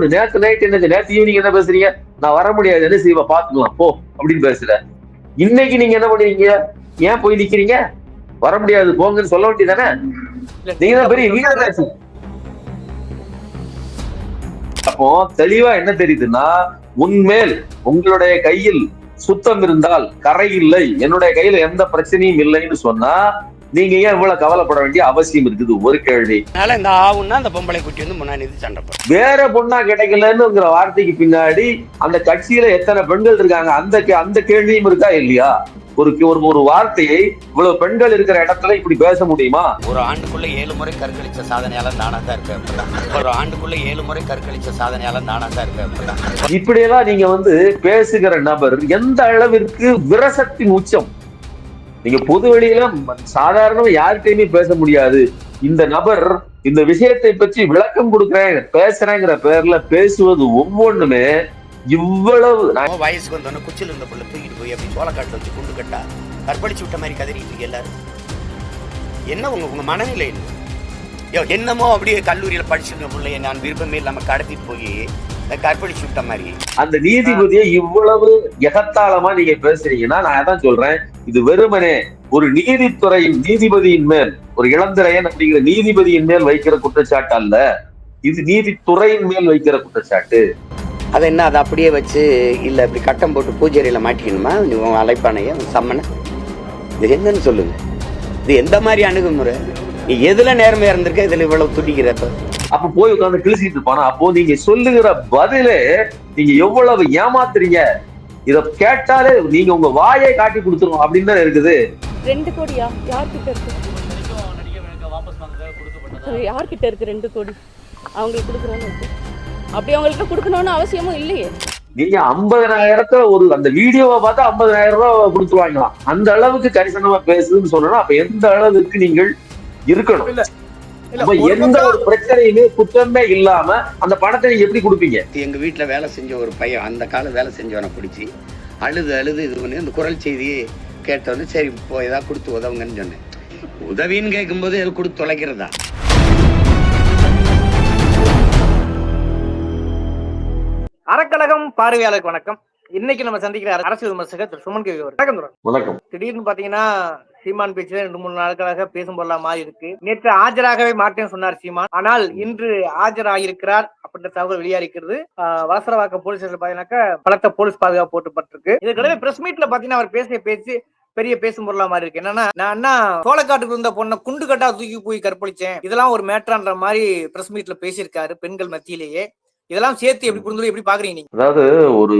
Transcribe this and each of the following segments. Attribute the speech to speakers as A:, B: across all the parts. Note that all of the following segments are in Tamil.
A: நேத்து நைட் என்ன நேத்து ஈவினிங் என்ன பேசுறீங்க? நான் வர முடியாது. என்ன செய்வ? பாத்துக்கலாம். போ. அப்படின்னு பேசுற. இன்னைக்கு நீங்க என்ன பண்ணுவீங்க? ஏன் போய் நிக்கிறீங்க? வர முடியாது. போங்கன்னு சொல்ல வேண்டியதானே நீங்க தான் பெரிய வீரராசி அப்போ தெளிவா என்ன தெரியுதுன்னா உன்மேல் உங்களுடைய கையில் சுத்தம் இருந்தால் கரை இல்லை. என்னுடைய கையில எந்த பிரச்சனையும் இல்லைன்னு சொன்னா நீங்க ஏன் இவ்வளவு கவலைப்பட வேண்டிய அவசியம் இருக்குது? ஒரு கேள்வி.
B: அதனால இந்த ஆவுன்னா அந்த பொம்பளை குட்டி வந்து முன்னாடி சண்டை
A: வேற பொண்ணா கிடைக்கலன்னுங்கிற வார்த்தைக்கு பின்னாடி அந்த கட்சியில எத்தனை பெண்கள் இருக்காங்க? அந்த அந்த கேள்வியும் இருக்கா இல்லையா? ஒரு ஒரு ஒரு வார்த்தையை இவ்வளவு பெண்கள் இருக்கிற இடத்துல இப்படி பேச முடியுமா?
B: ஒரு ஆண்டுக்குள்ள ஏழு முறை கற்களிச்ச சாதனையாளர் நானா தான் இருக்கேன். ஒரு ஆண்டுக்குள்ள ஏழு முறை கற்களிச்ச சாதனையாளர் நானா தான் இருக்கேன்.
A: இப்படியெல்லாம் நீங்க வந்து பேசுகிற நபர் எந்த அளவிற்கு விரசத்தின் உச்சம்? நீங்க பொது வெளியில சாதாரணமா யார்கிட்டயுமே பேச முடியாது. இந்த நபர் இந்த விஷயத்தை பற்றி விளக்கம் கொடுக்குறேன் பேசுறேங்கிற பேர்ல பேசுவது ஒவ்வொன்றுமே இவ்வளவு
B: வயசுக்கு வந்தோடனே குச்சில் இருந்த புள்ள தூக்கிட்டு போய் அப்படி சோளக்காட்டில் வச்சு குண்டு கட்டா கற்பழிச்சு விட்ட மாதிரி கதறிட்டு இருக்கு எல்லாரும். என்ன உங்க உங்க மனநிலை என்னமோ அப்படியே கல்லூரியில படிச்சிருந்த பிள்ளைய நான் விருப்பமே இல்லாம கடத்திட்டு போய் கற்பழிச்சு விட்ட மாதிரி.
A: அந்த நீதிபதியை இவ்வளவு எகத்தாளமா நீங்க பேசுறீங்கன்னா நான் அதான் சொல்றேன். இது வெறுமனே ஒரு நீதித்துறையின் நீதிபதியின் மேல் ஒரு இளந்திரையன் அப்படிங்கிற நீதிபதியின் மேல் வைக்கிற குற்றச்சாட்டு அல்ல. இது நீதித்துறையின் மேல் வைக்கிற குற்றச்சாட்டு.
B: அதை என்ன அதை அப்படியே வச்சு இல்ல இப்படி கட்டம் போட்டு பூஜையில மாட்டிக்கணுமா? உன் அலைப்பானைய உன் சம்மனை? இது என்னன்னு சொல்லுங்க. இது எந்த மாதிரி அணுகுமுறை? நீ எதுல நேர்மையா இருந்திருக்க இதுல இவ்வளவு துடிக்கிறப்ப
A: அப்ப போய் உட்கார்ந்து கிழிச்சிட்டு இருப்பானா? அப்போ நீங்க சொல்லுகிற பதிலே நீங்க எவ்வளவு ஏமாத்துறீங்க? இத கேட்டாலே நீங்க உங்க வாயை காட்டி கொடுத்துரும் அப்படின்னு தான் இருக்குது.
C: ரெண்டு கோடியா? யார்கிட்ட இருக்கு? யார்கிட்ட இருக்கு ரெண்டு கோடி? அவங்களுக்கு கொடுக்குறோன்னு அப்படி அவங்களுக்கு கொடுக்கணும்னு அவசியமும் இல்லையே.
A: நீங்க ஐம்பதனாயிரத்தை ஒரு அந்த வீடியோவை பார்த்தா ஐம்பதனாயிரம் ரூபாய் கொடுத்துருவாங்களாம் அந்த அளவுக்கு கரிசனமா பேசுதுன்னு சொல்லணும் அப்ப எந்த அளவுக்கு நீங்கள் இருக்கணும்? எந்த ஒரு பிரச்சனையுமே குற்றமே இல்லாம அந்த பணத்தை நீங்க எப்படி கொடுப்பீங்க?
B: எங்க வீட்டுல வேலை செஞ்ச ஒரு பையன் அந்த காலம் வேலை செஞ்சவனை பிடிச்சி அழுது அழுது இது பண்ணி அந்த குரல் செய்தியை கேட்டோன்னே சரி இப்போ ஏதாவது கொடுத்து உதவுங்கன்னு சொன்னேன். உதவின்னு கேட்கும்போது எது கொடுத்து தொலைக்கிறதா?
D: அறக்கழகம் பார்வையாளருக்கு வணக்கம். இன்னைக்கு நம்ம சந்திக்கிற அரசியல் விமர்சகர் திரு சுமன் கேவி அவர் வணக்கம்.
A: வணக்கம்.
D: திடீர்னு பாத்தீங்கன்னா சீமான் பேச்சு ரெண்டு மூணு நாட்களாக பேசும் பொருளாமா இருக்கு. நேற்று ஆஜராகவே மாட்டேன்னு சொன்னார் சீமான். ஆனால் இன்று ஆஜராகியிருக்கிறார் அப்படின்ற தகவல் வெளியாகிறது வலசரவாக்கம் போலீஸ் ஸ்டேஷன் பாத்தீங்கன்னாக்கா பலத்த போலீஸ் பாதுகாப்பு போட்டுப்பட்டிருக்கு. இதுக்கிடையே பிரஸ் மீட்ல பாத்தீங்கன்னா அவர் பேசிய பேச்சு பெரிய பேசும் பொருளா மாதிரி இருக்கு. என்னன்னா நான் என்ன சோளக்காட்டுக்கு இருந்த பொண்ணை குண்டு கட்டா தூக்கி போய் கற்பழிச்சேன். இதெல்லாம் ஒரு மேட்ரான்ற மாதிரி பிரஸ் மீட்ல பேசியிருக்காரு பெண்கள் மத்தியிலேயே. இதெல்லாம் சேர்த்து எப்படி புரிஞ்சு எப்படி பாக்குறீங்க நீங்க?
A: அதாவது ஒரு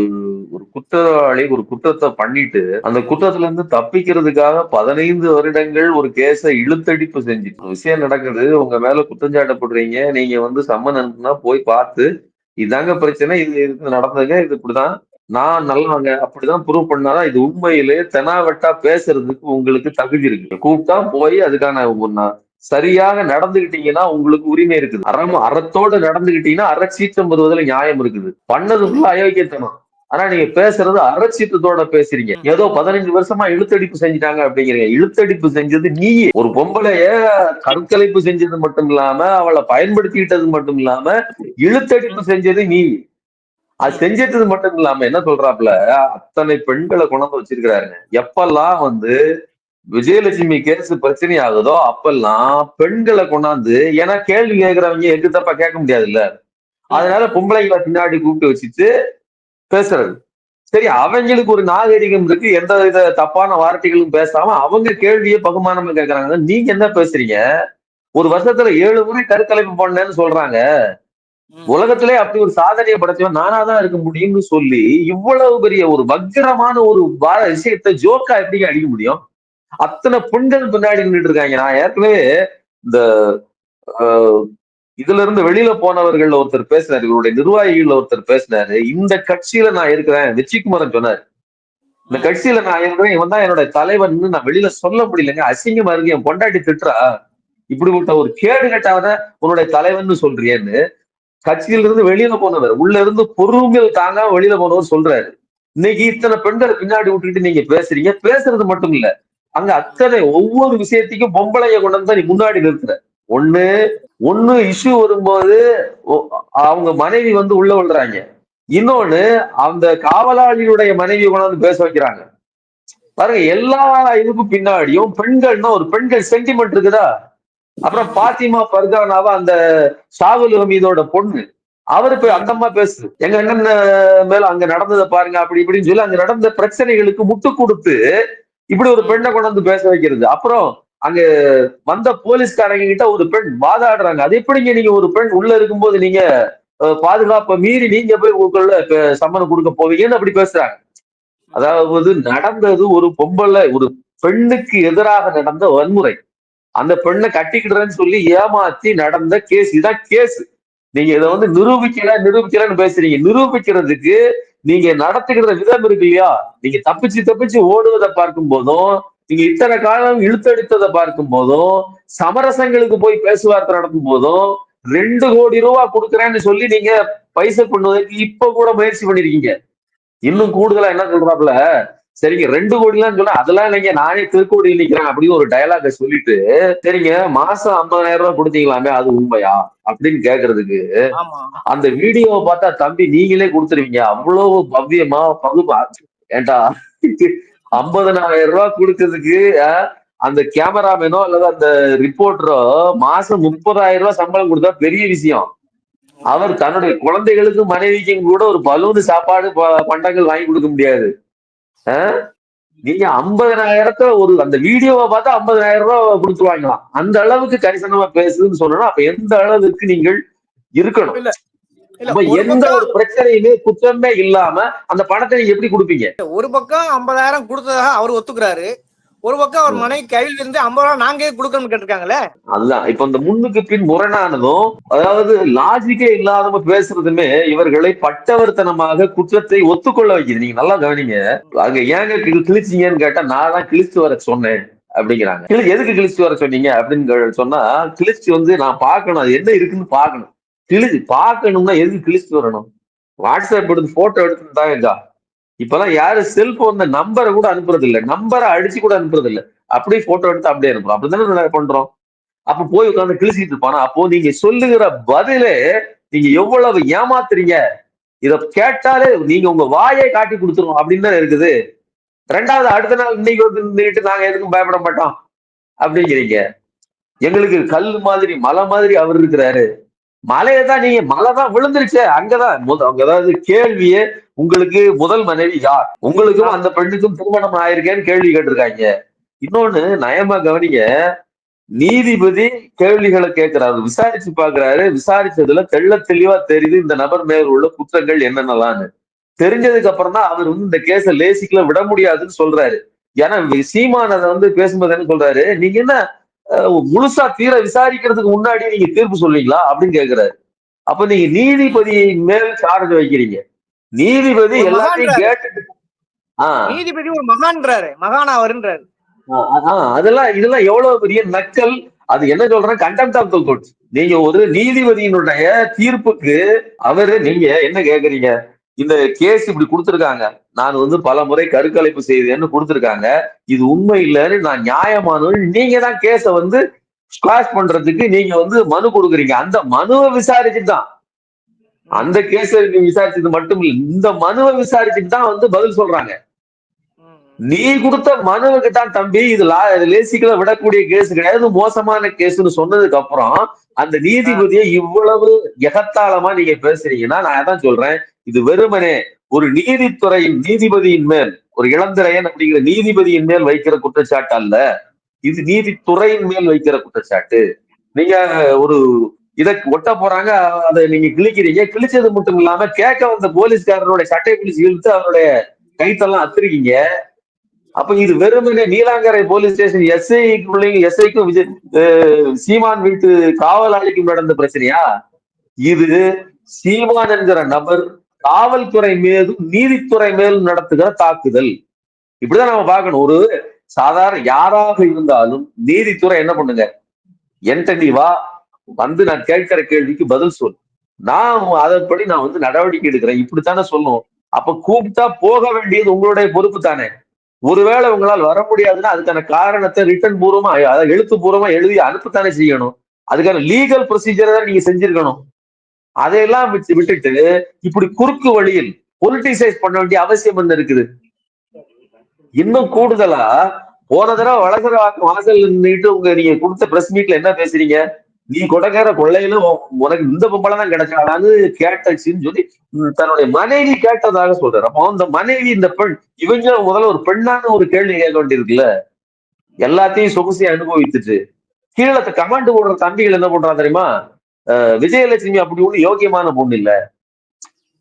A: ஒரு குற்றவாளி ஒரு குற்றத்தை பண்ணிட்டு அந்த குற்றத்துல இருந்து தப்பிக்கிறதுக்காக பதினைந்து வருடங்கள் ஒரு கேஸை இழுத்தடிப்பு செஞ்சு விஷயம் நடக்குது உங்க மேல குற்றஞ்சாட்டப்படுறீங்க நீங்க வந்து சம்மன் அனுப்புனா போய் பார்த்து இதாங்க பிரச்சனை இது இது நடந்ததுங்க இது இப்படிதான் நான் நல்லவங்க அப்படிதான் ப்ரூவ் பண்ணாதான் இது உண்மையிலே தெனாவட்டா பேசுறதுக்கு உங்களுக்கு தகுதி இருக்கு. கூப்பிட்டா போய் அதுக்கான சரியாக நடந்துகிட்டீங்கன்னா உங்களுக்கு உரிமை இருக்குது. அறம் அறத்தோட நடந்துகிட்டீங்கன்னா அறச்சீற்றம் வருவதில் நியாயம் இருக்குது. பண்ணது ஃபுல்லா அயோக்கியத்தனம். ஆனா நீங்க பேசுறது அறச்சீற்றத்தோட பேசுறீங்க. ஏதோ பதினஞ்சு வருஷமா இழுத்தடிப்பு செஞ்சுட்டாங்க அப்படிங்கிறீங்க. இழுத்தடிப்பு செஞ்சது நீ ஒரு பொம்பளைய கற்கலைப்பு செஞ்சது மட்டும் இல்லாம அவளை பயன்படுத்திக்கிட்டது மட்டும் இல்லாம இழுத்தடிப்பு செஞ்சது நீ. அது செஞ்சது மட்டும் இல்லாம என்ன சொல்றாப்புல? அத்தனை பெண்களை கொண்டாந்து வச்சிருக்கிறாருங்க. எப்பெல்லாம் வந்து விஜயலட்சுமி கேஸ் பிரச்சனை ஆகுதோ அப்பெல்லாம் பெண்களை கொண்டாந்து ஏன்னா கேள்வி கேட்கிறவங்க எது தப்பா கேட்க முடியாதுல்ல? அதனால பொம்பளைங்களை பின்னாடி கூப்பிட்டு வச்சுட்டு பேசுறது. சரி அவங்களுக்கு ஒரு நாகரிகம் இருக்கு எந்த வித தப்பான வார்த்தைகளும் பேசாம அவங்க கேள்வியை பகுமானமா கேட்கறாங்க நீங்க என்ன பேசுறீங்க? ஒரு வருஷத்துல ஏழு முறை கருக்கலைப்பு பண்ணேன்னு சொல்றாங்க. உலகத்திலே அப்படி ஒரு சாதனையை படைச்சவன் நானா தான் இருக்க முடியும்னு சொல்லி இவ்வளவு பெரிய ஒரு வக்கிரமான ஒரு விஷயத்தை ஜோக்கா எப்படிங்க அடிக்க முடியும்? அத்தனை பெண்கள் பின்னாடி நின்றுட்டு இருக்காங்க. நான் ஏற்கனவே இந்த ஆஹ், இதுல இருந்து வெளியில போனவர்கள் ஒருத்தர் பேசினாரு. இவருடைய நிர்வாகிகள் ஒருத்தர் பேசினாரு. இந்த கட்சியில நான் இருக்கிறேன். வெற்றிக்குமாரன் சொன்னாரு. இந்த கட்சியில நான் இருக்கிறேன். இவன் தான் என்னோட தலைவன் நான் வெளியில சொல்ல முடியலங்க. அசிங்கமா இருக்கு. என் கொண்டாடி திட்டுறா. இப்படிப்பட்ட ஒரு கேடு கட்டாவத உன்னுடைய தலைவன் சொல்றியேன்னு கட்சியில இருந்து வெளியில போனவர். உள்ள இருந்து பொறுமையில் தாங்காம வெளியில போனவர் சொல்றாரு. இன்னைக்கு இத்தனை பெண்களை பின்னாடி விட்டுட்டு நீங்க பேசுறீங்க. பேசுறது மட்டும் இல்ல. அங்க அத்தனை ஒவ்வொரு விஷயத்தையும் பொம்பளைய கொண்டு வந்து நீ முன்னாடி நிறுத்துற. ஒண்ணு ஒண்ணு இஷ்யூ வரும்போது ஒ- அவங்க மனைவி வந்து உள்ள விழுறாங்க. இன்னொன்னு அந்த காவலாளியுடைய மனைவி கொண்டாந்து பேச வைக்கிறாங்க. பாருங்க எல்லா இதுக்கும் பின்னாடியும் பெண்கள்னா ஒரு பெண்கள் சென்டிமெண்ட் இருக்குதா? அப்புறம் பாத்திமா பர்கானாவா அந்த ஷாகுல் ஹமீதோட பொண்ணு. அவரு போய் அந்த அம்மா பேசுது. எங்க அண்ணன் மேல அங்க நடந்ததை பாருங்க அப்படி இப்படின்னு சொல்லி அங்க நடந்த பிரச்சனைகளுக்கு முட்டு கொடுத்து இப்படி ஒரு பெண்ணை கொண்டு வந்து பேச வைக்கிறது. அப்புறம் அங்க வந்த போலீஸ்காரங்க கிட்ட ஒரு பெண் வாதாடுறாங்க. அது எப்படிங்க நீங்க ஒரு பெண் உள்ள இருக்கும்போது நீங்க பாதுகாப்பை மீறி நீங்க போய் உங்களுக்குள்ள சம்மனம் கொடுக்க போவீங்கன்னு அப்படி பேசுறாங்க. அதாவது நடந்தது ஒரு பொம்பளை ஒரு பெண்ணுக்கு எதிராக நடந்த வன்முறை. அந்த பெண்ணை கட்டிக்கிடுறேன்னு சொல்லி ஏமாத்தி நடந்த கேஸ். இதுதான் கேஸ். நீங்க இதை வந்து நிரூபிக்கல நிரூபிக்கலன்னு பேசுறீங்க. நிரூபிக்கிறதுக்கு நீங்க நடத்துகிற விதம் இருக்கு இல்லையா? நீங்க தப்பிச்சு தப்பிச்சு ஓடுவதை பார்க்கும் போதும் நீங்க இத்தனை காலம் இழுத்தடித்ததை பார்க்கும் போதும் சமரசங்களுக்கு போய் பேசுவார்த்தை நடக்கும் போதும் ரெண்டு கோடி ரூபா கொடுக்குறேன்னு சொல்லி நீங்க பைசா பண்ணுவதற்கு இப்ப கூட முயற்சி பண்ணிருக்கீங்க. இன்னும் கூடுதலா என்ன சொல்றாப்புல? சரிங்க ரெண்டு கோடிலாம் சொன்னா அதெல்லாம் இல்லைங்க நானே திருக்கோடியில் நிக்கிறேன் அப்படின்னு ஒரு டயலாக சொல்லிட்டு சரிங்க மாசம் ஐம்பதாயிரம் ரூபாய் கொடுத்தீங்களாமே அது உண்மையா? அப்படின்னு கேக்குறதுக்கு அந்த வீடியோவை பார்த்தா தம்பி நீங்களே கொடுத்துருவீங்க. அவ்வளவு பவ்யமா பகுப்பா ஏண்டா? ஐம்பதனாயிரம் ரூபாய் கொடுக்கறதுக்கு அந்த கேமராமேனோ அல்லது அந்த ரிப்போர்ட்டரோ மாசம் முப்பதாயிரம் ரூபாய் சம்பளம் கொடுத்தா பெரிய விஷயம். அவர் தன்னுடைய குழந்தைகளுக்கும் மனைவிக்கும் கூட ஒரு பலூனு சாப்பாடு பண்டங்கள் வாங்கி கொடுக்க முடியாது? நீங்க ஐம்பதனாயிரத்தை ஒரு அந்த வீடியோவை பார்த்தா ஐம்பதனாயிரம் ரூபாய் கொடுத்து வாங்கலாம் அந்த அளவுக்கு கரிசனமா பேசுதுன்னு சொல்லணும் அப்ப எந்த அளவுக்கு நீங்கள் இருக்கணும்? எந்த ஒரு பிரச்சனையுமே குற்றமே இல்லாம அந்த பணத்தை நீங்க எப்படி கொடுப்பீங்க?
D: ஒரு பக்கம் ஐம்பதாயிரம் கொடுத்ததாக அவர் ஒத்துக்கிறாரு. ஒரு பக்கம் அவர் மனைவி கையில் இருந்து ஐம்பது ரூபா நாங்களே கொடுக்கணும்னு கேட்டிருக்காங்களே?
A: அதுதான் இப்ப இந்த முன்னுக்கு பின் முரணானதும் அதாவது லாஜிக்கே இல்லாதவங்க பேசுறதுமே இவர்களை பட்டவர்த்தனமாக குற்றத்தை ஒத்துக்கொள்ள வைக்கிறது நீங்க நல்லா கவனிங்க. அங்க ஏங்க கிழிச்சிங்கன்னு கிழிச்சீங்கன்னு கேட்டா நான் தான் கிழிச்சு வர சொன்னேன் அப்படிங்கிறாங்க. கிளி எதுக்கு கிழிச்சு வர சொன்னீங்க அப்படின்னு சொன்னா கிழிச்சு வந்து நான் பார்க்கணும். அது என்ன இருக்குன்னு பார்க்கணும். கிழிச்சு பார்க்கணும்னா எதுக்கு கிழிச்சு வரணும்? வாட்ஸ்அப் எடுத்து போட்டோ எடுத்துட்டாங்கக்கா இப்பெல்லாம் யாரும் செல்போன்ல நம்பரை கூட அனுப்புறது இல்லை நம்பரை அடிச்சு கூட அனுப்புறது இல்லை அப்படியே போட்டோ எடுத்து அப்படியே அனுப்புறோம். அப்படித்தானே பண்றோம்? அப்ப போய் உட்காந்து கிழிச்சிட்டு இருப்பானா? அப்போ நீங்க சொல்லுகிற பதிலே நீங்க எவ்வளவு ஏமாத்துறீங்க? இத கேட்டாலே நீங்க உங்க வாயை காட்டி கொடுத்துரும் அப்படின்னு தானே இருக்குது. ரெண்டாவது அடுத்த நாள் இன்னைக்கு வந்து நின்றுட்டு நாங்க எதுக்கும் பயப்பட மாட்டோம். அப்படிங்கிறீங்க. எங்களுக்கு கல் மாதிரி மலை மாதிரி அவர் இருக்கிறாரு. மலையை தான் நீங்க மலை தான் விழுந்துருச்சே. அங்கதான் முத- அங்க அதாவது கேள்வியே உங்களுக்கு முதல் மனைவி யார்? உங்களுக்கும் அந்த பெண்ணுக்கும் திருமணம் ஆயிருக்கேன்னு கேள்வி கேட்டிருக்காங்க. இன்னொன்னு நயமா கவனிங்க. நீதிபதி கேள்விகளை கேட்கிறாரு விசாரிச்சு பாக்குறாரு விசாரிச்சதுல தெள்ள தெளிவா தெரியுது இந்த நபர் மேல் உள்ள குற்றங்கள் என்னென்னலான்னு. தெரிஞ்சதுக்கு அப்புறம் தான் அவர் வந்து இந்த கேஸ லேசிக்கல விட முடியாதுன்னு சொல்றாரு. ஏன்னா சீமானதை வந்து பேசும்போது என்ன சொல்றாரு? நீங்க என்ன முழுசா தீர விசாரிக்கிறதுக்கு முன்னாடி நீங்க தீர்ப்பு சொல்வீங்களா அப்படின்னு கேக்குறாரு. அப்ப நீங்க நீதிபதி மேல் சார்ஜ் வைக்கிறீங்க. நீதிபதி எல்லாத்தையும். கேட்டுட்டு
D: நீதிபதி ஒரு மகான்றாரு. மகானா அவருன்றாரு.
A: அதெல்லாம் இதெல்லாம் எவ்வளவு பெரிய நக்கல். அது என்ன சொல்றேன்? கண்டெம்ட் ஆஃப் த கோர்ட் நீங்க ஒரு நீதிபதியினுடைய தீர்ப்புக்கு அவரு நீங்க என்ன கேக்குறீங்க? இந்த கேஸ் இப்படி கொடுத்திருக்காங்க. நான் வந்து பல முறை கருக்கலைப்பு செய்தேன்னு கொடுத்திருக்காங்க. இது உண்மை இல்லைன்னு நான் நியாயமானவன் நீங்க தான் கேஸ வந்து ஸ்குவாஷ் பண்றதுக்கு நீங்க வந்து மனு கொடுக்குறீங்க. அந்த மனுவை விசாரிச்சுட்டு தான். அந்த கேஸ விசாரிச்சது மட்டும் இல்ல இந்த மனுவை விசாரிச்சுட்டு தான் வந்து பதில் சொல்றாங்க. நீ கொடுத்த மனுவுக்கு தான் தம்பி இது லேசிக்கல விடக்கூடிய கேஸ் கிடையாது மோசமான கேஸ்னு சொன்னதுக்கு அப்புறம் அந்த நீதிபதியை இவ்வளவு எகத்தாளமா நீங்க பேசுறீங்கன்னா நான் அதான் சொல்றேன். இது வெறுமனே ஒரு நீதித்துறையின் நீதிபதியின் மேல் ஒரு இளந்திரையன் அப்படிங்கிற நீதிபதியின் மேல் வைக்கிற குற்றச்சாட்டு அல்ல. இது நீதித்துறையின் மேல் வைக்கிற குற்றச்சாட்டு. நீங்க ஒரு இதை ஒட்ட போறாங்க அதை நீங்க கிழிக்கிறீங்க. கிழிச்சது மட்டும் இல்லாம கேட்க வந்த போலீஸ்காரனுடைய சட்டை பிடிச்சு இழுத்து அவருடைய கைத்தெல்லாம் அத்திருக்கீங்க அப்ப இது வெறுமனே நீலாங்கரை போலீஸ் ஸ்டேஷன் எஸ்ஐக்குள்ளேயும் எஸ்ஐக்கும் விஜய் சீமான் வீட்டு காவலாளிக்கும் நடந்த பிரச்சனையா? இது சீமான் என்கிற நபர் காவல்துறை மீதும் நீதித்துறை மேலும் நடத்துகிற தாக்குதல். இப்படிதான் நம்ம பார்க்கணும். ஒரு சாதாரண யாராக இருந்தாலும் நீதித்துறை என்ன பண்ணுங்க? என்கிட்ட நீ வா வந்து நான் கேட்கிற கேள்விக்கு பதில் சொல். நான் அதன்படி நான் வந்து நடவடிக்கை எடுக்கிறேன். இப்படித்தானே சொல்லணும். அப்ப கூப்பிட்டா போக வேண்டியது உங்களுடைய பொறுப்பு தானே. ஒருவேளை உங்களால் வர முடியாதுன்னா அதுக்கான காரணத்தை ரிட்டர்ன் பூர்வமா அதை எழுத்து பூர்வமா எழுதி அனுப்பத்தானே செய்யணும். அதுக்கான லீகல் ப்ரொசீஜரை தான் நீங்க செஞ்சிருக்கணும். அதையெல்லாம் விட்டு விட்டுட்டு இப்படி குறுக்கு வழியில் பொலிட்டிசைஸ் பண்ண வேண்டிய அவசியம் என்ன இருக்குது. இன்னும் கூடுதலா போன தடவை வளசர வாசல் நின்னுட்டு உங்க நீங்க கொடுத்த பிரஸ் மீட்ல என்ன பேசுறீங்க? நீ கொடக்கார கொள்ளையில உனக்கு இந்த பொம்பளை தான் கிடைச்சாடான்னு கேட்டுச்சுன்னு சொல்லி தன்னுடைய மனைவி கேட்டதாக சொல்றாரு. அப்போ அந்த மனைவி இந்த பெண் இவங்க முதல்ல ஒரு பெண்ணான ஒரு கேள்வி கேட்க வேண்டியிருக்குல்ல. எல்லாத்தையும் சொகுசியை அனுபவித்துட்டு கீழே கமாண்ட் போடுற தம்பிகள் என்ன பண்றான் தெரியுமா? விஜயலட்சுமி அப்படி ஒண்ணு யோக்கியமான பொண்ணு இல்ல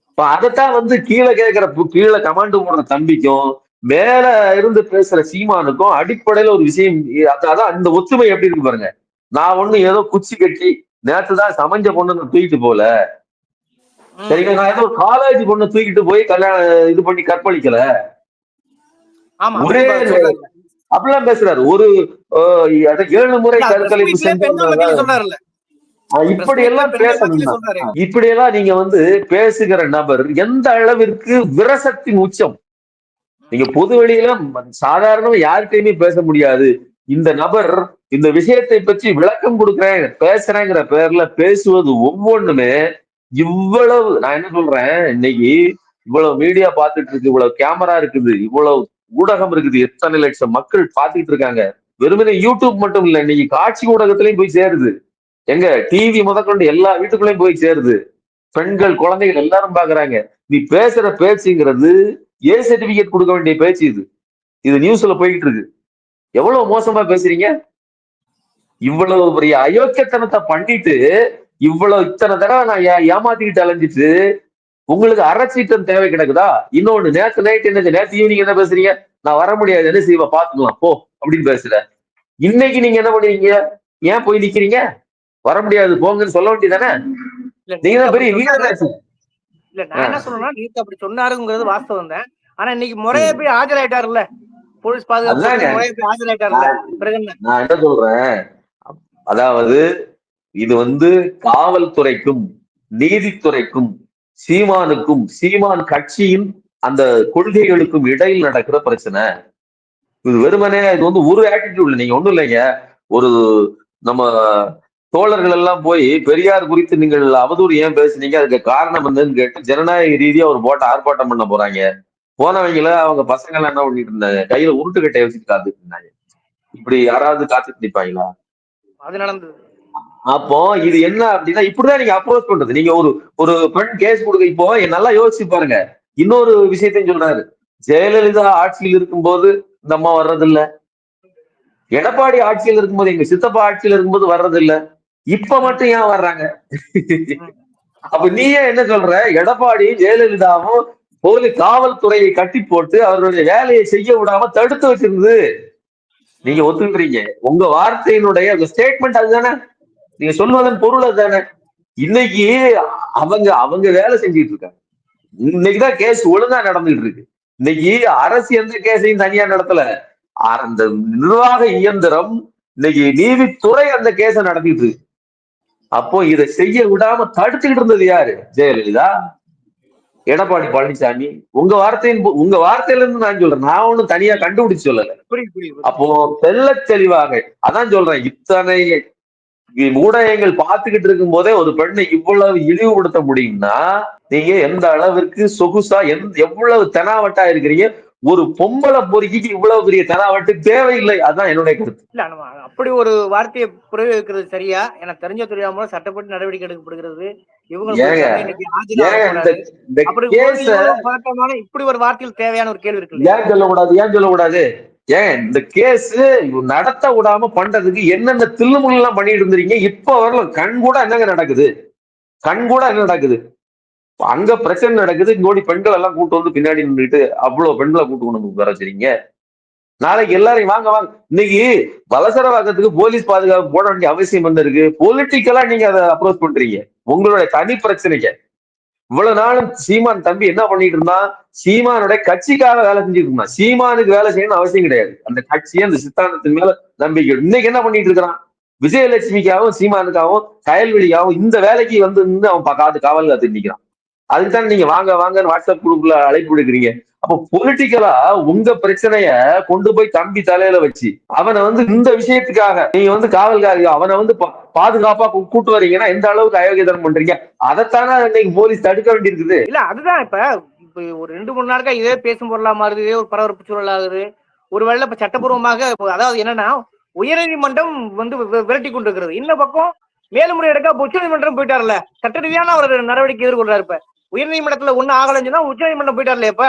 A: இப்ப அதைத்தான் வந்து கீழே கேட்கிற கீழே கமாண்ட் போடுற தம்பிக்கும் மேல இருந்து பேசுற சீமானுக்கும் அடிப்படையில ஒரு விஷயம் அது- அதான் அந்த ஒத்துமை எப்படி இருக்கு பாருங்க நான் ஒண்ணு ஏதோ குச்சி கட்டி நேத்து தான் சமைஞ்ச பொண்ணு தூக்கிட்டு போல
D: ம்.
A: சரிங்க நான் ஏதோ காலேஜ் பொண்ணு தூக்கிட்டு போய் கல்யாணம் இது பண்ணி கற்பழிக்கல ஒரே. அப்படிலாம் பேசுறாரு ஒரு ஏழு முறை
D: பெண்கள்
A: செஞ்சு. இப்படி எல்லாம் பேசணும்
D: சொல்றாரு.
A: இப்படியெல்லாம் நீங்க வந்து பேசுகிற நபர் எந்த அளவிற்கு விரசத்தின் உச்சம்? நீங்க பொது வெளியில சாதாரண யார்கிட்டயுமே பேச முடியாது. இந்த நபர் இந்த விஷயத்தை பற்றி விளக்கம் கொடுக்குறேன் பேசுறேங்கிற பேர்ல பேசுவது ஒவ்வொன்றுமே இவ்வளவு நான் என்ன சொல்றேன் இன்னைக்கு இவ்வளவு மீடியா பார்த்துட்டு இருக்கு இவ்வளவு கேமரா இருக்குது இவ்வளவு ஊடகம் இருக்குது எத்தனை லட்சம் மக்கள் பார்த்துட்டு இருக்காங்க. வெறுமனே யூடியூப் மட்டும் இல்ல இன்னைக்கு காட்சி ஊடகத்திலையும் போய் சேருது. எங்க டிவி முதற்கொண்டு எல்லா வீட்டுக்குள்ளேயும் போய் சேருது. பெண்கள் குழந்தைகள் எல்லாரும் பாக்குறாங்க நீ பேசுற பேச்சுங்கிறது ஏ சர்டிபிகேட் கொடுக்க வேண்டிய பேச்சு இது. இது நியூஸ்ல போய்கிட்டு இருக்கு. எவ்வளவு மோசமா பேசுறீங்க? இவ்வளவு பெரிய அயோக்கியத்தனத்தை பண்ணிட்டு இவ்வளவு இத்தனை தடவை நான் ஏ- ஏமாத்திக்கிட்டு அலைஞ்சிட்டு உங்களுக்கு அரைச்சீட்டம் தேவை கிடக்குதா? இன்னொன்னு நேற்று நைட் என்ன நேற்று ஈவினிங் என்ன பேசுறீங்க? நான் வர முடியாது. என்ன செய்வா? பாத்துக்கலாம் போ அப்படின்னு பேசுற. இன்னைக்கு நீங்க என்ன பண்ணுவீங்க? ஏன் போய் நிக்கிறீங்க? வர முடியாது போங்கன்னு சொல்ல வேண்டியதானே நீங்க தான் பெரிய. வீரராசி
D: இல்ல நான் என்ன சொல்றேன்னா நேத்து அப்படி சொன்னாருங்கிறது வாஸ்தவம் தான். ஆனா இன்னைக்கு முறைய போய் ஆஜராயிட்டாருல்ல? போலீஸ் பாதுகாப்பு. முறைய போய் ஆஜராயிட்டாருல்ல? பிறகு
A: நான் என்ன சொல்றேன்? அதாவது இது வந்து காவல்துறைக்கும் நீதித்துறைக்கும் சீமானுக்கும் சீமான் கட்சியின் அந்த கொள்கைகளுக்கும் இடையில் நடக்கிற பிரச்சனை. இது வெறுமனே இது வந்து ஒரு ஆட்டிடியூட்ல நீங்க ஒண்ணும் இல்லைங்க. ஒரு நம்ம தோழர்கள் எல்லாம் போய் பெரியார் குறித்து நீங்கள் அவதூறு ஏன் பேசுனீங்க? அதுக்கு காரணம் என்னன்னு கேட்டு ஜனநாயக ரீதியா ஒரு போட்ட ஆர்ப்பாட்டம் பண்ண போறாங்க. போனவங்கள அவங்க பசங்க எல்லாம் என்ன பண்ணிட்டு இருந்தாங்க? கையில உருட்டுக்கட்டையை வச்சுட்டு காத்துட்டு இருந்தாங்க. இப்படி யாராவது காத்துட்டு நிப்பாங்களா?
D: அது நடந்தது.
A: அப்போ இது என்ன அப்படின்னா இப்படிதான் நீங்க அப்ரோச் பண்றது. நீங்க ஒரு ஒரு பெண் கேஸ் கொடுக்க இப்போ நல்லா யோசிச்சு பாருங்க. இன்னொரு விஷயத்தையும் சொல்றாரு. ஜெயலலிதா ஆட்சியில் இருக்கும்போது இந்த அம்மா வர்றதில்ல. எடப்பாடி ஆட்சியில் இருக்கும்போது எங்க சித்தப்பா ஆட்சியில் இருக்கும்போது வர்றதில்ல. இப்ப மட்டும் ஏன் வர்றாங்க? அப்ப நீ ஏன் என்ன சொல்ற? எடப்பாடி ஜெயலலிதாவும் போலீஸ் காவல்துறையை கட்டி போட்டு அவர்களுடைய வேலையை செய்ய விடாம தடுத்து வச்சிருந்தது. நீங்க ஒத்துக்கிறீங்க. உங்க வார்த்தையினுடைய ஸ்டேட்மெண்ட் அதுதானே? நீங்க சொல்வதன் பொருள் அதுதானே? இன்னைக்கு அவங்க அவங்க வேலை செஞ்சுட்டு இருக்காங்க. இன்னைக்குதான் கேஸ் ஒழுங்கா நடந்துட்டு இருக்கு. இன்னைக்கு அரசு எந்த கேஸையும் தனியா நடத்தல. அந்த நிர்வாக இயந்திரம் இன்னைக்கு நீதித்துறை அந்த கேஸை நடத்திட்டு இருக்கு. அப்போ இதை செய்ய விடாம தடுத்துக்கிட்டு இருந்தது யாரு? ஜெயலலிதா. எடப்பாடி பழனிசாமி. உங்க வார்த்தையின் உங்க வார்த்தையில இருந்து நான் சொல்றேன். நான் ஒண்ணும் தனியா கண்டுபிடிச்சு சொல்லல. அப்போ தெள்ளத் தெளிவாக அதான் சொல்றேன் இத்தனை ஊடகங்கள் பார்த்துக்கிட்டு இருக்கும் போதே ஒரு பெண்ணை இவ்வளவு இழிவுபடுத்த முடியும்னா நீங்க எந்த அளவிற்கு சொகுசா எந்த எவ்வளவு தெனாவட்டா இருக்கிறீங்க ஒரு பொம்பளை பொறுக்கிக்கு இவ்வளவு பெரிய தெனாவட்டு தேவையில்லை. அதான் என்னுடைய கருத்து.
D: இல்ல நம்ம அப்படி ஒரு வார்த்தையை பிரயோகிக்கிறது சரியா? எனக்கு தெரிஞ்ச தெரியாம சட்டப்படி நடவடிக்கை எடுக்கப்படுகிறது. இவங்க இப்படி ஒரு வார்த்தையில் தேவையான ஒரு கேள்வி இருக்கு?
A: ஏன் சொல்லக்கூடாது? ஏன் சொல்லக்கூடாது? ஏன் இந்த கேஸ் நடத்த விடாம பண்றதுக்கு என்னென்ன தில்லுமுள்ளு எல்லாம் பண்ணிட்டு இருந்தீங்க இப்ப வரலாம் கண் கூட என்னங்க நடக்குது? கண் கூட என்ன நடக்குது? அங்க பிரச்சனை நடக்குது இங்கோடி பெண்கள் எல்லாம் கூட்டு வந்து பின்னாடி நின்றுட்டு அவ்வளவு பெண்களை கூட்டு கொண்டு வந்து உட்கார வச்சிருக்கீங்க. நாளைக்கு எல்லாரையும் வாங்க வாங்க. இன்னைக்கு வலசரவாக்கத்துக்கு போலீஸ் பாதுகாப்பு போட வேண்டிய அவசியம் என்ன இருக்கு. பொலிட்டிக்கலா நீங்க அதை அப்ரோச் பண்றீங்க. உங்களுடைய தனி பிரச்சனைக்கு இவ்வளவு நாளும் சீமான் தம்பி என்ன பண்ணிட்டு இருந்தான்? சீமானுடைய கட்சிக்காக வேலை செஞ்சுட்டு இருந்தான். சீமானுக்கு வேலை செய்யணும்னு அவசியம் கிடையாது. அந்த கட்சியை அந்த சித்தாந்தத்தின் மேல நம்பிக்கை இன்னைக்கு என்ன பண்ணிட்டு இருக்கிறான்? விஜயலட்சுமிக்காகவும் சீமானுக்காகவும் கயல்வெளிக்காகவும் இந்த வேலைக்கு வந்து அவன் காத்து காவல் காத்து நிற்கிறான் அதுக்கு தான் நீங்க வாங்க வாங்கன்னு வாட்ஸ்அப் குரூப்ல அழைப்பு விடுக்கிறீங்க. அப்போ பொலிட்டிக்கலா உங்க பிரச்சனைய கொண்டு போய் தம்பி தலையில வச்சு அவனை வந்து இந்த விஷயத்துக்காக நீங்க வந்து காவல்காரி அவனை வந்து பா- பாதுகாப்பா கூட்டு வரீங்கன்னா எந்த அளவுக்கு அயோக்கியதனம் பண்றீங்க? அதைத்தானே இன்னைக்கு போலீஸ் தடுக்க வேண்டியிருக்குது?
D: இல்ல அதுதான் இப்ப இப்ப ஒரு ரெண்டு மூணு நாளுக்கா இதே பேசும் பொருளா மாறுது இதே ஒரு பரபரப்பு சூழல் ஆகுது ஒருவேளை இப்ப சட்டப்பூர்வமாக அதாவது என்னன்னா உயர்நீதிமன்றம் வந்து வி- விரட்டி கொண்டிருக்கிறது. இந்த பக்கம் மேல்முறை எடுக்க உச்ச நீதிமன்றம் போயிட்டார்ல. சட்ட ரீதியான ஒரு நடவடிக்கை எதிர்கொள்றாரு இப்ப. உயர்நீதிமன்றத்துல ஒண்ணு ஆகலைன்னு சொன்னா உச்சநீதிமன்றம் போயிட்டார்ல இப்ப?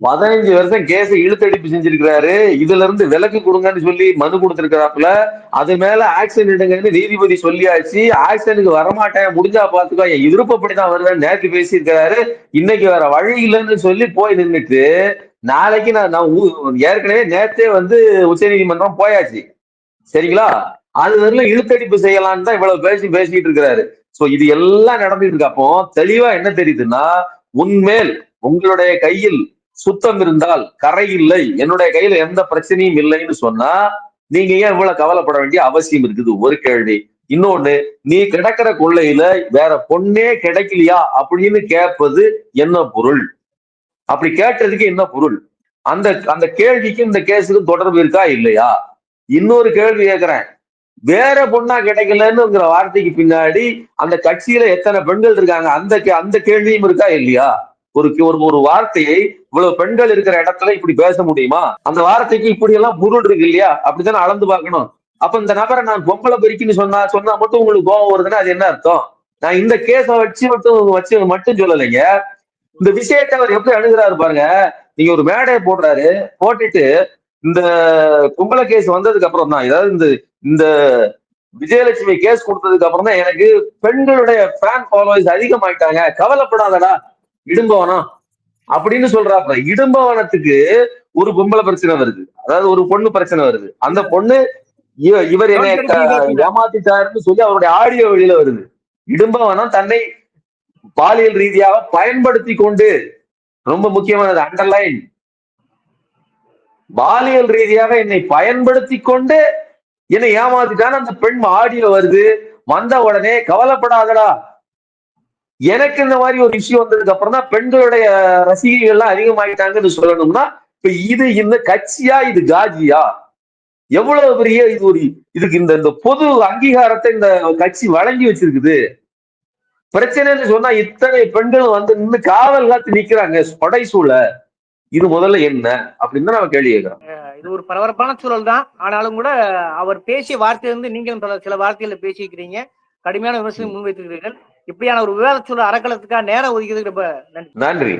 A: பதினஞ்சு வருஷம் கேஸ இழுத்தடிப்பு செஞ்சிருக்கிறாரு. இதுல இருந்து விலக்கு கொடுங்கன்னு சொல்லி மனு கொடுத்திருக்கிறாப்புல. அது மேல ஆக்ஷன் எடுங்கன்னு நீதிபதி சொல்லியாச்சு. ஆக்ஷனுக்கு வரமாட்டேன் முடிஞ்சா பாத்துக்கோ. என் விருப்பப்படிதான் வருவேன் நேற்று பேசியிருக்கிறாரு. இன்னைக்கு வேற வழி இல்லைன்னு சொல்லி போய் நின்றுட்டு நாளைக்கு நான் நான் ஏற்கனவே நேத்தே வந்து உச்சநீதிமன்றம் போயாச்சு. சரிங்களா? அது வரல இழுத்தடிப்பு செய்யலான்னு தான் இவ்வளவு பேசி பேசிட்டு இருக்கிறாரு. சோ இது எல்லாம் நடந்துட்டு இருக்கு அப்போ தெளிவா என்ன தெரியுதுன்னா உன்மேல் உங்களுடைய கையில் சுத்தம் இருந்தால் கரை இல்லை என்னுடைய கையில எந்த பிரச்சனையும் இல்லைன்னு சொன்னா நீங்க ஏன் இவ்வளவு கவலைப்பட வேண்டிய அவசியம் இருக்குது? ஒரு கேள்வி. இன்னொன்னு நீ கிடக்கிற கொள்ளையில வேற பொண்ணே கிடைக்கலையா அப்படின்னு கேட்பது என்ன பொருள்? அப்படி கேட்டதுக்கு என்ன பொருள்? அந்த அந்த கேள்விக்கு இந்த கேஸுக்கு தொடர்பு இருக்கா? இல்லையா? இன்னொரு கேள்வி கேட்கிறேன். வேற பொண்ணா கிடைக்கலன்னுங்கிற வார்த்தைக்கு பின்னாடி அந்த கட்சியில எத்தனை பெண்கள் இருக்காங்க? அந்த கே- அந்த கேள்வியும் இருக்கா இல்லையா? ஒரு ஒரு ஒரு வார்த்தையை இவ்வளவு பெண்கள் இருக்கிற இடத்துல இப்படி பேச முடியுமா? அந்த வார்த்தைக்கு இப்படி எல்லாம் பொருள் இருக்கு இல்லையா? அப்படித்தானே அளந்து பார்க்கணும். அப்ப இந்த நபரை நான் பொம்பளை பெருக்கின்னு சொன்னா சொன்னா மட்டும் உங்களுக்கு கோபம் வருதுன்னா அது என்ன அர்த்தம்? நான் இந்த கேஸ வச்சு மட்டும் வச்சு மட்டும் சொல்லலைங்க. இந்த விஷயத்தை அவர் எப்படி அணுகிறாரு பாருங்க. நீங்க ஒரு மேடையை போடுறாரு போட்டுட்டு இந்த பொம்பளை கேஸ் வந்ததுக்கு அப்புறம் தான். ஏதாவது இந்த இந்த விஜயலட்சுமி கேஸ் கொடுத்ததுக்கு அப்புறம் தான் எனக்கு பெண்களுடைய ஃபேன் ஃபாலோவர்ஸ் அதிகமாயிட்டாங்க. கவலைப்படாதடா இடும்பவனம் அப்படின்னு சொல்றாப்ல இடும்பவனத்துக்கு ஒரு பொம்பளை பிரச்சனை வருது. அதாவது ஒரு பொண்ணு பிரச்சனை வருது. அந்த பொண்ணு இவ- இவர் என்னை ஏமாத்திட்டாருன்னு சொல்லி அவருடைய ஆடியோ வெளியில வருது. இடும்பவனம் தன்னை பாலியல் ரீதியாக பயன்படுத்தி கொண்டு ரொம்ப முக்கியமானது அண்டர்லைன் பாலியல் ரீதியாக என்னை பயன்படுத்தி கொண்டு என்னை ஏமாத்திட்டான்னு அந்த பெண் ஆடியோ வருது. வந்த உடனே கவலைப்படாதடா. எனக்கு இந்த மாதிரி ஒரு விஷயம் வந்ததுக்கு அப்புறம் தான் பெண்களுடைய ரசிகைகள் எல்லாம் அதிகமாயிட்டாங்கன்னு சொல்லணும்னா இப்ப இது இந்த கட்சியா இது காஜியா எவ்வளவு பெரிய இது ஒரு இதுக்கு இந்த இந்த பொது அங்கீகாரத்தை இந்த கட்சி வழங்கி வச்சிருக்குது. பிரச்சனைன்னு சொன்னா இத்தனை பெண்கள் வந்து நின்று காவல் காத்து நிக்கிறாங்க. படை சூழ. இது முதல்ல என்ன? அப்படின்னு தான் நம்ம கேள்வி கேட்கிறோம்
D: இது ஒரு பரபரப்பான சூழல் தான். ஆனாலும் கூட அவர் பேசிய வார்த்தை வந்து நீங்களும் பல சில வார்த்தைகளை பேசியிருக்கிறீங்க. கடுமையான விமர்சனம் முன்வைத்திருக்கிறீர்கள் இப்படியான ஒரு விவாத சூழல் அறக்கலத்துக்காக நேரம் ஒதுக்கியதுக்கு ரொம்ப நன்றி.
A: நன்றி.